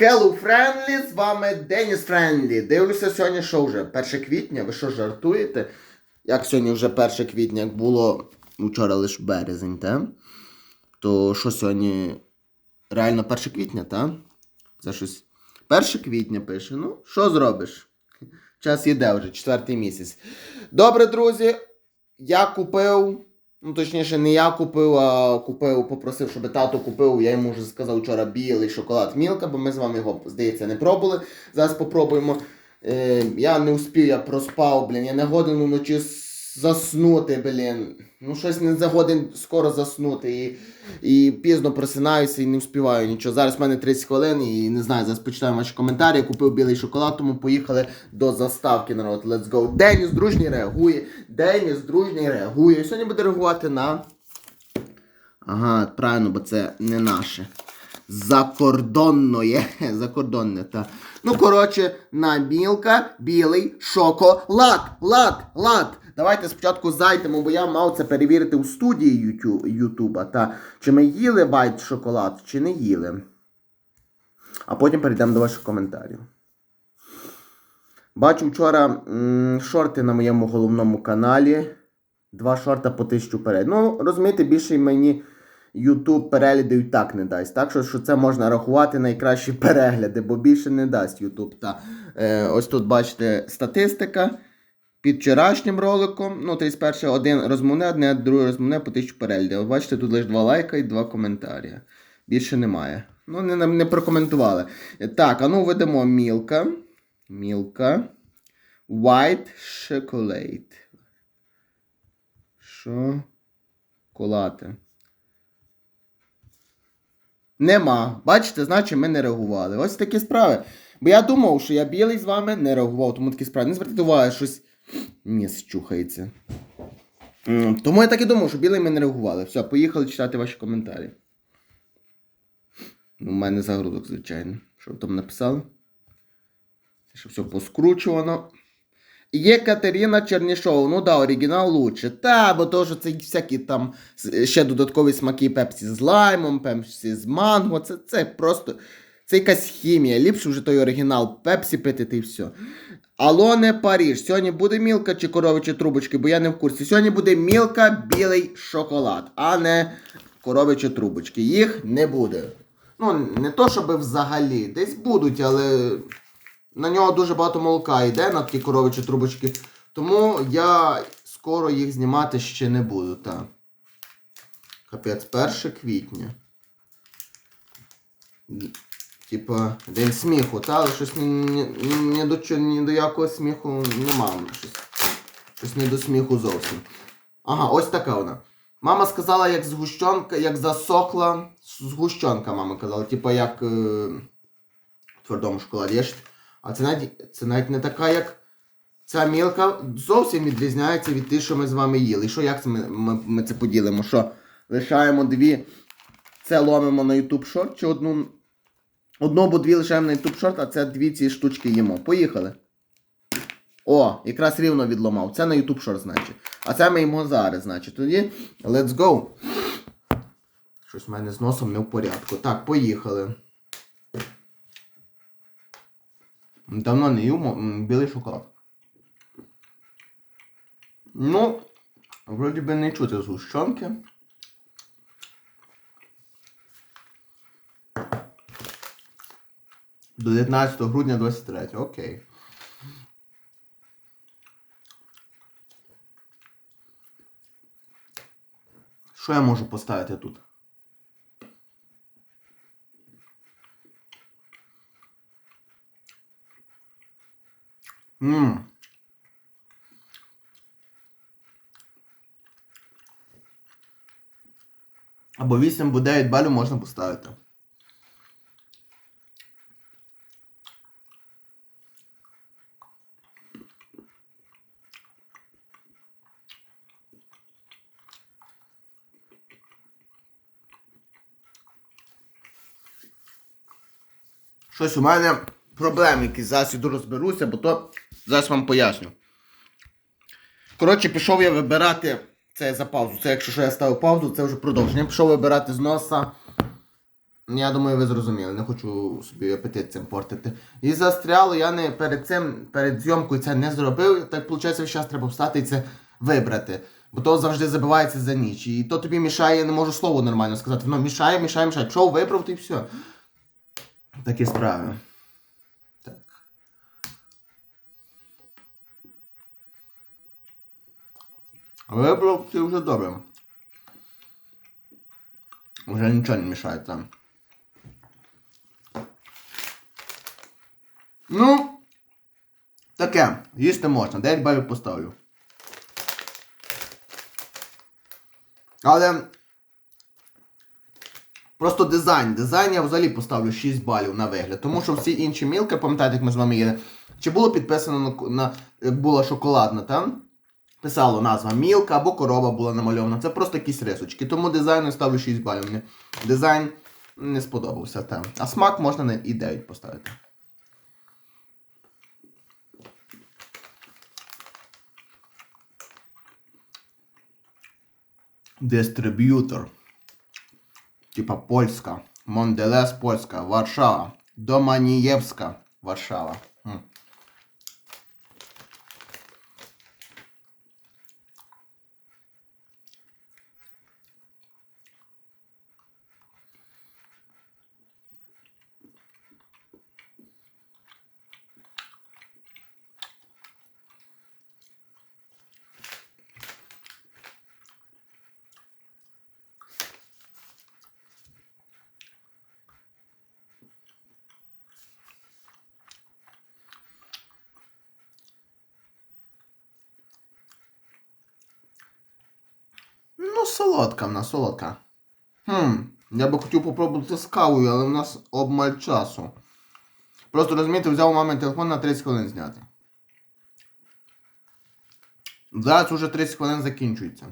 Hello Friendly, з вами Деніс Френдлі. Дивлюся сьогодні, що вже 1 квітня. Ви що жартуєте? Як сьогодні вже 1 квітня, як було вчора лише березень, та? То що сьогодні реально 1 квітня, та? Це щось 1 квітня пише. Ну, що зробиш? Час іде вже, четвертий місяць. Добре, друзі, я купив. Ну, точніше, не я купив, а купив, попросив, щоб тато купив. Я йому вже сказав вчора білий шоколад Мілка, бо ми з вами його, здається, не пробували. Зараз попробуємо. Е, я не успів, я проспав, блін. Я не годину вночі заснути, блін. Ну, щось не загоден скоро заснути. І, і пізно просинаюся і не вспіваю нічого. Зараз в мене 30 хвилин і не знаю, зараз почитаю ваші коментарі. Я купив білий шоколад, тому поїхали до заставки народ. Let's go. Деніс дружній реагує. Деніс дружній реагує. Сьогодні буде реагувати на. Ага, правильно, бо це не наше. Закордонноє. Закордонне, та. Ну, коротше, на білка білий шоколад. Лад, лад. Давайте спочатку зайдемо, бо я мав це перевірити у студії Ютуба. Та, чи ми їли вайт шоколад, чи не їли. А потім перейдемо до ваших коментарів. Бачу вчора шорти на моєму головному каналі. Два шорта по тисячу переглядів. Ну, розумієте, більше мені YouTube переглядів і так не дасть. Так що, що це можна рахувати найкращі перегляди, бо більше не дасть YouTube. Та, е, ось тут бачите статистика. Під вчорашнім роликом, ну, 31 один розмовне, одне, друге розмовне по тисячу переглядів. Бачите, тут лише два лайка і два коментарі. Більше немає. Ну, не, не, прокоментували. Так, а ну ведемо Мілка. Мілка. White chocolate. Шоколати. Нема. Бачите, значить ми не реагували. Ось такі справи. Бо я думав, що я білий з вами не реагував, тому такі справи. Не звертайте увагу, щось ніс чухається. Тому я так і думав, що білий ми не реагували. Все, поїхали читати ваші коментарі. У мене загрузок, звичайно. Що ви там написали? Що все поскручувано. Є Катерина Чернішова. Ну да, оригінал лучше. Та, бо то, що це всякі там ще додаткові смаки пепсі з лаймом, пепсі з манго. Це, це просто. Це якась хімія. Ліпше вже той оригінал пепсі пити та й все. Алоне Паріж. Сьогодні буде мілка чи коровичі трубочки, бо я не в курсі. Сьогодні буде мілка білий шоколад, а не коровичі трубочки. Їх не буде. Ну, не то, щоб взагалі. Десь будуть, але на нього дуже багато молока йде на ті коровичі трубочки. Тому я скоро їх знімати ще не буду. Так. Капець, 1 квітня. Типа, день сміху, та, але щось ні, ні, до, чо- ні до якого сміху нема. Щось, щось не до сміху зовсім. Ага, ось така вона. Мама сказала, як згущенка, як засохла згущенка, мама казала. Типа як е, в твердому шоколаді. Ж, а це навіть, це навіть не така, як ця мілка зовсім відрізняється від тих, що ми з вами їли. І що, як це ми, ми, ми це поділимо? Що? Лишаємо дві. Це ломимо на YouTube шорт чи одну. Одну або дві лишаємо на YouTube шорт, а це дві ці штучки їмо. Поїхали. О, якраз рівно відломав. Це на YouTube шорт, значить. А це ми їмо зараз, значить. Тоді let's go. Щось в мене з носом не в порядку. Так, поїхали. Давно не їв білий шоколад. Ну, вроді би не чути згущенки. До 19 грудня 23. Окей. Що я можу поставити тут? Ммм. Або 8 або 9 балів можна поставити. Щось у мене проблеми якісь, зараз іду розберуся, бо то зараз вам поясню. Коротше, пішов я вибирати це за паузу. Це якщо що я ставив паузу, це вже продовження. Пішов вибирати з носа Я думаю, ви зрозуміли, не хочу собі апетит цим портити. І застряло, я не перед цим, перед зйомкою це не зробив. Так виходить, весь час треба встати і це вибрати. Бо то завжди забивається за ніч. І то тобі мішає, я не можу слово нормально сказати. Воно мішає, мішає, мішає. Пішов, вибрав, ти і все. Такі справи. Так. Вибрав ти вже добре. Вже нічого не мішає там. Ну, таке, їсти можна, 9 балів поставлю. Але просто дизайн. Дизайн я взагалі поставлю 6 балів на вигляд. Тому що всі інші мілки, пам'ятаєте, як ми з вами їли, чи було підписано на, на була шоколадна там? Писало назва мілка або корова була намальована. Це просто якісь рисочки. Тому дизайну ставлю 6 балів. Мені дизайн не сподобався там. А смак можна на і 9 поставити. Дистриб'ютор. Типа польська. Монделес польська. Варшава. Доманієвська. Варшава. Ну, солодка в нас, солодка. Хм, я би хотів попробувати з кавою, але в нас обмаль часу. Просто розумієте, взяв у мами телефон на 30 хвилин зняти. Зараз уже 30 хвилин закінчується.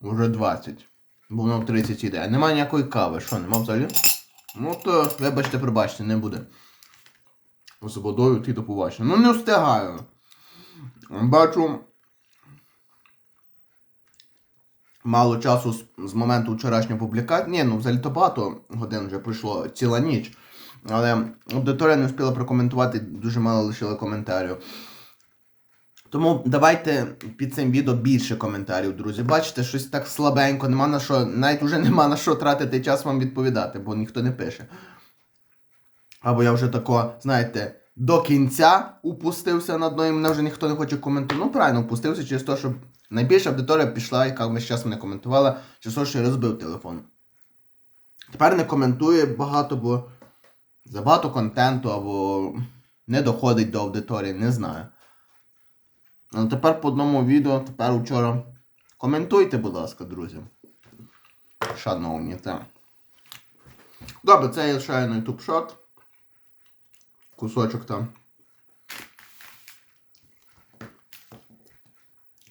Уже 20. Бо воно в 30 іде. А нема ніякої кави. Що, нема взагалі? Ну то, вибачте, пробачте, не буде. З водою ти до побачення. Ну не встигаю. Бачу. Мало часу з, моменту вчорашньої публікації. Ні, ну взагалі то багато годин вже пройшло ціла ніч. Але аудиторія не встигла прокоментувати, дуже мало лишила коментарів. Тому давайте під цим відео більше коментарів, друзі. Бачите, щось так слабенько, нема на що, навіть вже нема на що тратити час вам відповідати, бо ніхто не пише. Або я вже тако, знаєте, до кінця упустився на дно і мене вже ніхто не хоче коментувати. Ну, правильно, упустився через те, щоб найбільша аудиторія пішла, яка весь час мене коментувала, що я розбив телефон. Тепер не коментує багато, бо забагато контенту або не доходить до аудиторії, не знаю. Але тепер по одному відео, тепер вчора. Коментуйте, будь ласка, друзі. Шановні, так. Добре, це я лишаю на YouTube шот. Кусочок там.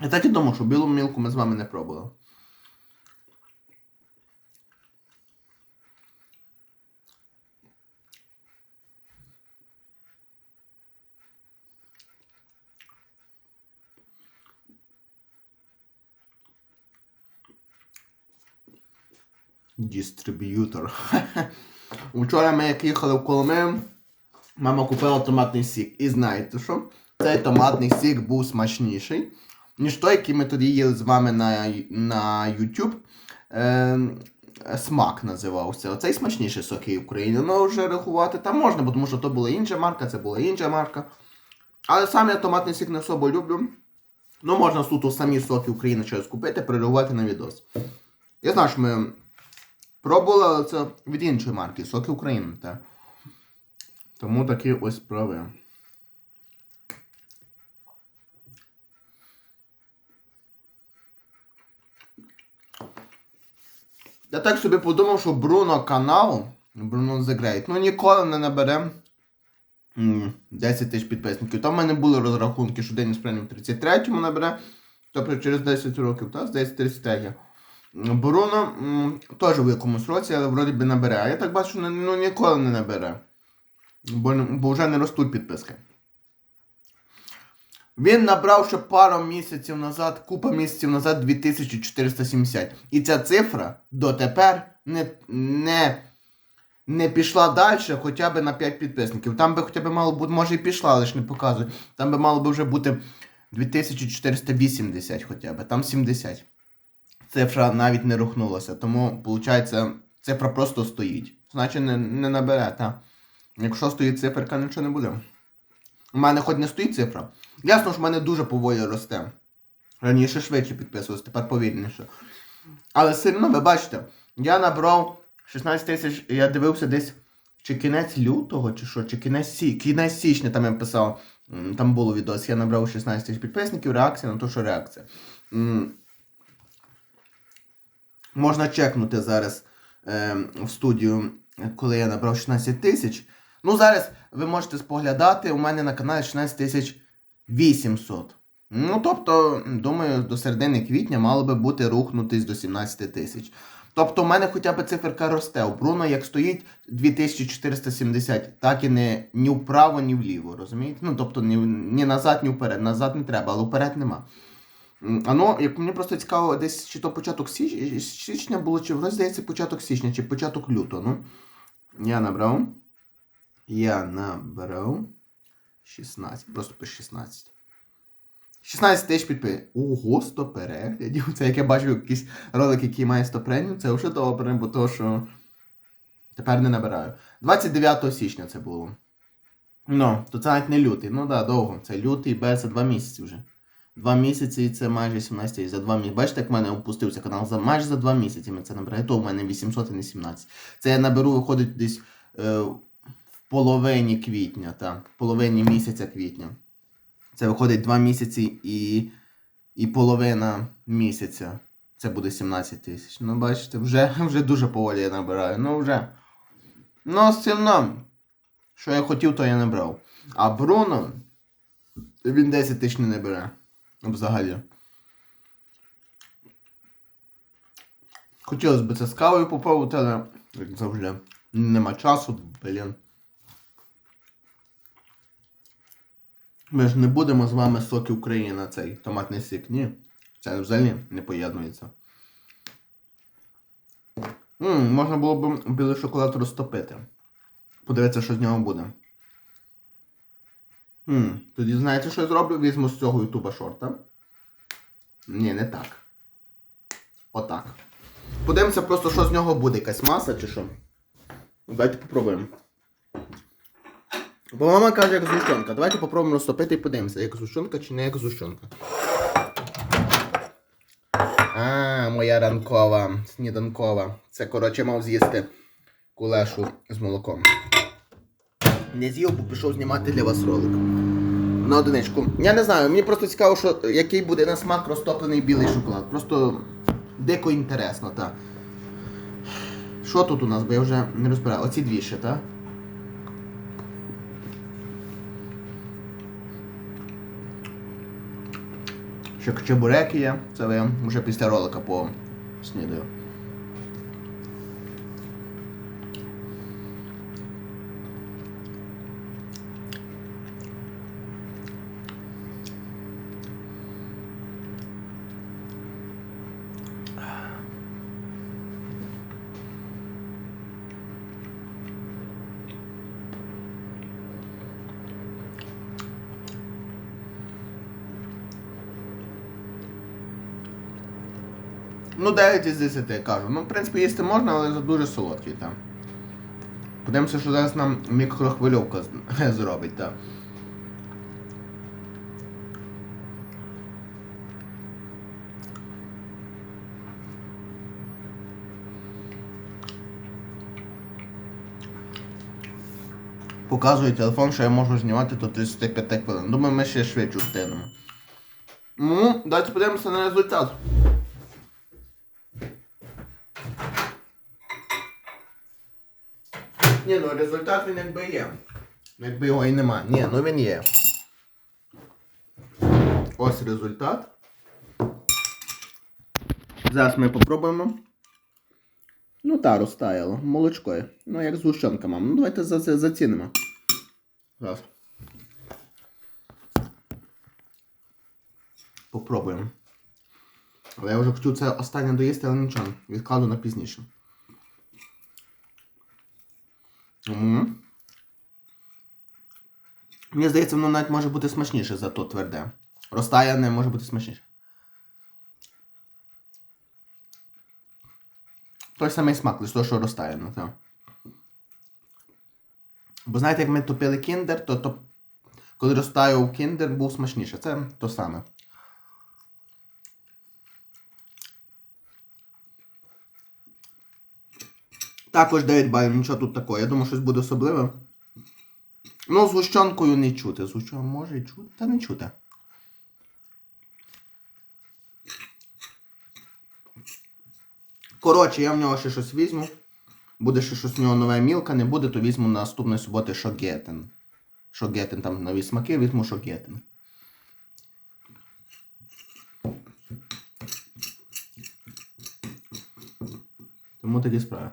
Так і думав, що білу мілку ми з вами не пробували. Дистриб'ютор. Вчора ми як їхали в Коломию, мама купила томатний сік. І знаєте що? Цей томатний сік був смачніший, ніж той, який ми тоді їли з вами на, на YouTube. Е, смак називався. Оцей смачніший соки України. Ну вже рахувати там можна, бо тому що то була інша марка, це була інша марка. Але сам я томатний сік не особо люблю. Ну, можна суто самі соки України щось купити, переривати на відос. Я знаю, що ми пробували, але це від іншої марки, соки України. Так. Тому такі ось справи. Я так собі подумав, що Бруно канал, Бруно The Great, ну ніколи не набере 10 тисяч підписників. Там в мене були розрахунки, що Деніс Преміум в 33-му набере, тобто через 10 років, так, здається, 33 Бруно теж в якомусь році, але вроді би набере. А я так бачу, ну, ніколи не набере. Бо, бо вже не ростуть підписки. Він набрав ще пару місяців назад, купа місяців назад 2470. І ця цифра дотепер не, не не пішла далі хоча б на 5 підписників. Там би хоча б мало бути, може і пішла, але ж не показує. Там би мало би вже бути 2480 хоча б, там 70. Цифра навіть не рухнулася, тому, виходить, цифра просто стоїть. Значить, не, не набере, та. Якщо стоїть циферка, нічого не буде. У мене хоч не стоїть цифра. Ясно, що в мене дуже поволі росте. Раніше швидше підписувався, тепер повільніше. Але все одно, ви бачите, я набрав 16 тисяч, я дивився десь чи кінець лютого, чи що, чи кінець, сі... кінець січня там я писав. Там було відос, я набрав 16 тисяч підписників, реакція на те, що реакція. Можна чекнути зараз е, в студію, коли я набрав 16 тисяч. Ну, зараз ви можете споглядати, у мене на каналі 16 тисяч 800. Ну, тобто, думаю, до середини квітня мало би бути рухнутись до 17 тисяч. Тобто, у мене хоча б циферка росте. У Бруно, як стоїть 2470, так і не ні вправо, ні вліво, розумієте? Ну, тобто, ні, ні назад, ні вперед. Назад не треба, але вперед нема. А ну, як мені просто цікаво, десь чи то початок січ... січня було, чи вроді здається початок січня, чи початок лютого. Ну, я набрав. Я набрав 16. Просто пишу 16. 16 тисяч підписів. Ого, 100 переглядів. Це як я бачив якийсь ролик, який має 100 переглядів, це вже добре, бо то, що тепер не набираю. 29 січня це було. Ну, то це навіть не лютий. Ну так, да, довго. Це лютий, березень, два місяці вже. Два місяці і це майже 17 тисяч. За два місяці. Бачите, як в мене опустився канал? За майже за два місяці ми це набираємо. То в мене 800 і не 17. Це я наберу, виходить десь е, половині квітня, так. Половині місяця квітня. Це виходить 2 місяці і, і половина місяця. Це буде 17 тисяч. Ну, бачите, вже, вже дуже поволі я набираю. Ну вже. Ну, все одно, що я хотів, то я не брав. А Бруно, він 10 тисяч не бере. Взагалі. Хотілося б це з кавою попробувати, але як завжди. Нема часу, блін. Ми ж не будемо з вами соки України цей томатний сік, ні. Це взагалі не поєднується. Ммм, можна було б білий шоколад розтопити. Подивитися, що з нього буде. Ммм, тоді знаєте, що я зроблю? Візьму з цього ютуба шорта. Ні, не так. Отак. Подивимося просто, що з нього буде. Якась маса чи що. Давайте попробуємо. Бо мама каже, як згущенка. Давайте попробуємо розтопити і подивимося, як згущенка чи не як згущенка. А, моя ранкова, сніданкова. Це, коротше, мав з'їсти кулешу з молоком. Не з'їв, бо пішов знімати для вас ролик. На одиничку. Я не знаю, мені просто цікаво, що, який буде на смак розтоплений білий шоколад. Просто дико інтересно, так. Що тут у нас, бо я вже не розбираю. Оці дві ще, так? Ще чебуреки є, це ви вже після ролика по Ну, 9 із 10 я кажу. Ну, в принципі, їсти можна, але дуже солодкий там. Подивимося, що зараз нам мікрохвильовка зробить, так. Показує телефон, що я можу знімати до 35 хвилин. Думаю, ми ще швидше встигнемо. Ну, давайте подивимося на результат. Ні, ну результат він якби є. Якби його і нема. Ні, ну він є. Ось результат. Зараз ми попробуємо. Ну та розтаяло. Молочко. є. Ну як згущенка, мам. Ну давайте за це зацінимо. Зараз. Попробуємо. Але я вже хотів це останнє доїсти, але нічого. Відкладу на пізніше. Угу. Мені здається, воно навіть може бути смачніше за то тверде. Розтаяне може бути смачніше. Той самий смак, лише то, що розтаяне, так. Бо знаєте, як ми топили кіндер, то, то коли розтаяв кіндер, був смачніше. Це то саме. Також 9 балів, нічого тут такого. Я думаю, щось буде особливе. Ну, з гущонкою не чути. З гущонкою може і чути, та не чути. Коротше, я в нього ще щось візьму. Буде ще щось в нього нове мілка, не буде, то візьму наступної суботи шогетен. Шогетен, там нові смаки, візьму шогетен. Тому такі справи.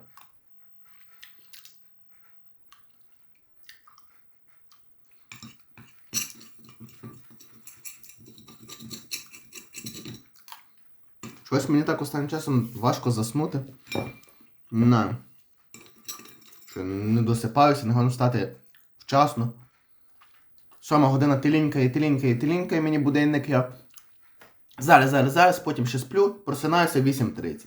Щось мені так останнім часом важко заснути. Не знаю. Що не досипаюся, не можу встати вчасно. Сьома година тилінькає, тилінькає, тилінькає мені будильник, я. Зараз, зараз, зараз, потім ще сплю, просинаюся 8.30.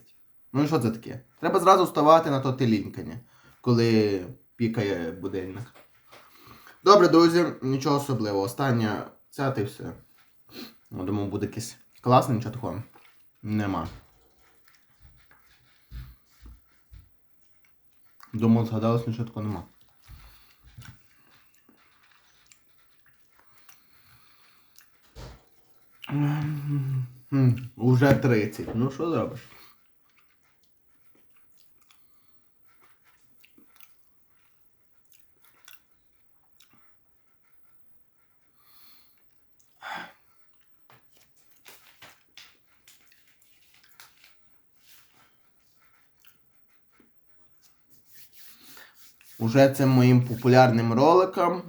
Ну і що це таке? Треба зразу вставати на то тилінькання, коли пікає будильник. Добре, друзі, нічого особливого. Остання ця й все. Я думаю, буде якесь класне, нічого. Нема. Думав, згадалось, нічого такого нема. Уже 30. Ну що зробиш? Уже цим моїм популярним роликам.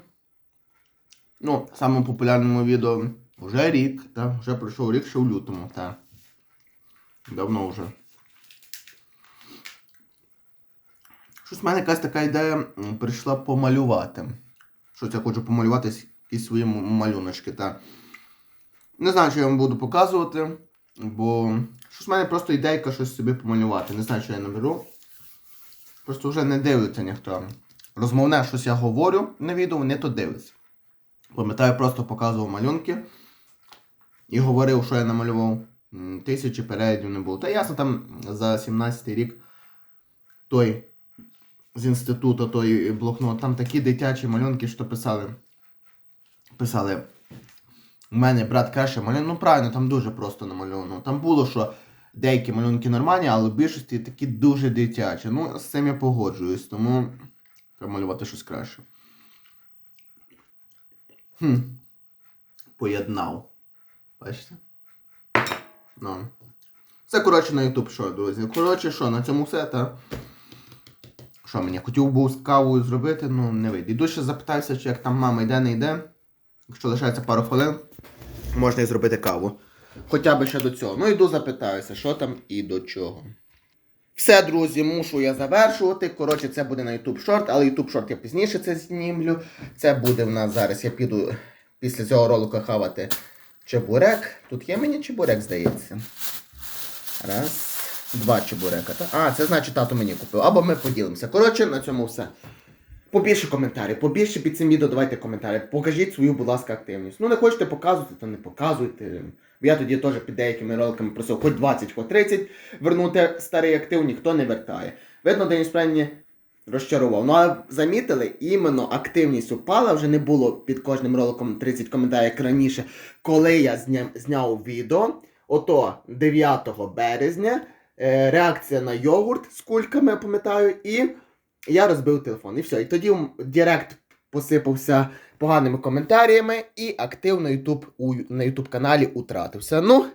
Ну, самому популярному відео вже рік, так, вже пройшов рік ще в лютому, так. Давно вже. Щось в мене якась така ідея прийшла помалювати. Щось я хочу помалювати якісь свої малюночки, так. Не знаю, що я вам буду показувати, бо щось в мене просто ідейка щось собі помалювати. Не знаю, що я наберу. Просто вже не дивиться ніхто. Розмовне щось я говорю на відео, вони то дивляться. Пам'ятаю, просто показував малюнки і говорив, що я намалював. Тисячі переглядів не було. Та ясно, там за 17 рік той з інституту, той блокнот, там такі дитячі малюнки, що писали. Писали. У мене брат краще малюнок. Ну правильно, там дуже просто намальовано. Там було, що деякі малюнки нормальні, але в більшості такі дуже дитячі. Ну, з цим я погоджуюсь, тому треба малювати щось краще. Хм. Поєднав. Бачите? Ну. Це, коротше, на YouTube що, друзі. Коротше, що, на цьому все, та. Що мені хотів був з кавою зробити, ну не вийде. Іду ще запитаюся, чи як там мама йде, не йде. Якщо лишається пару хвилин, можна і зробити каву. Хоча б ще до цього. Ну йду запитаюся, що там і до чого. Все, друзі, мушу я завершувати. Коротше, це буде на YouTube шорт, але YouTube шорт я пізніше це знімлю. Це буде в нас зараз. Я піду після цього ролика хавати чебурек. Тут є мені чебурек, здається. Раз. Два чебурека. А, це значить тато мені купив. Або ми поділимося. Коротше, на цьому все. Побільше коментарів, побільше під цим відео давайте коментарі. Покажіть свою, будь ласка, активність. Ну не хочете показувати, то не показуйте. Я тоді теж під деякими роликами просив хоч 20, хоч 30 вернути старий актив, ніхто не вертає. Видно, Деніс Френні розчарував. Ну а замітили, іменно активність упала, вже не було під кожним роликом 30 коментарів, як раніше, коли я зня... зняв відео. Ото 9 березня. е, Реакція на йогурт з кульками, я пам'ятаю, і я розбив телефон. І все. І тоді Директ посипався поганими коментарями, і актив на YouTube, у, на YouTube каналі утратився. Ну,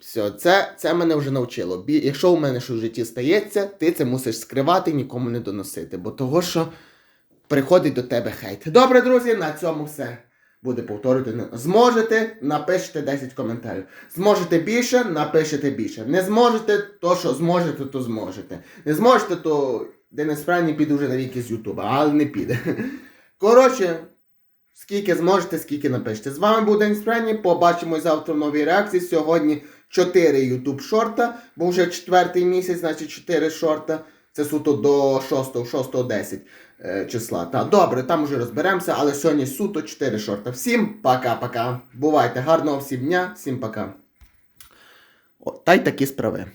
все, це, це мене вже навчило. Якщо у мене щось в житті стається, ти це мусиш скривати, нікому не доносити. Бо того, що приходить до тебе хейт. Добре, друзі, на цьому все. Буде повторювати. Зможете, напишете 10 коментарів. Зможете більше, напишете більше. Не зможете, то що зможете, то зможете. Не зможете, то Денис Френді піде вже навіки з Ютуба, але не піде. Коротше, скільки зможете, скільки напишете. З вами був Денис Френді. Побачимось завтра в новій реакції. Сьогодні 4 YouTube шорта, бо вже четвертий місяць, значить 4 шорта. Це суто до 6, 6 10 е, числа. Та добре, там вже розберемося, але сьогодні суто 4 шорта. Всім пока-пока. Бувайте, гарного всім дня, всім пока. О, та й такі справи.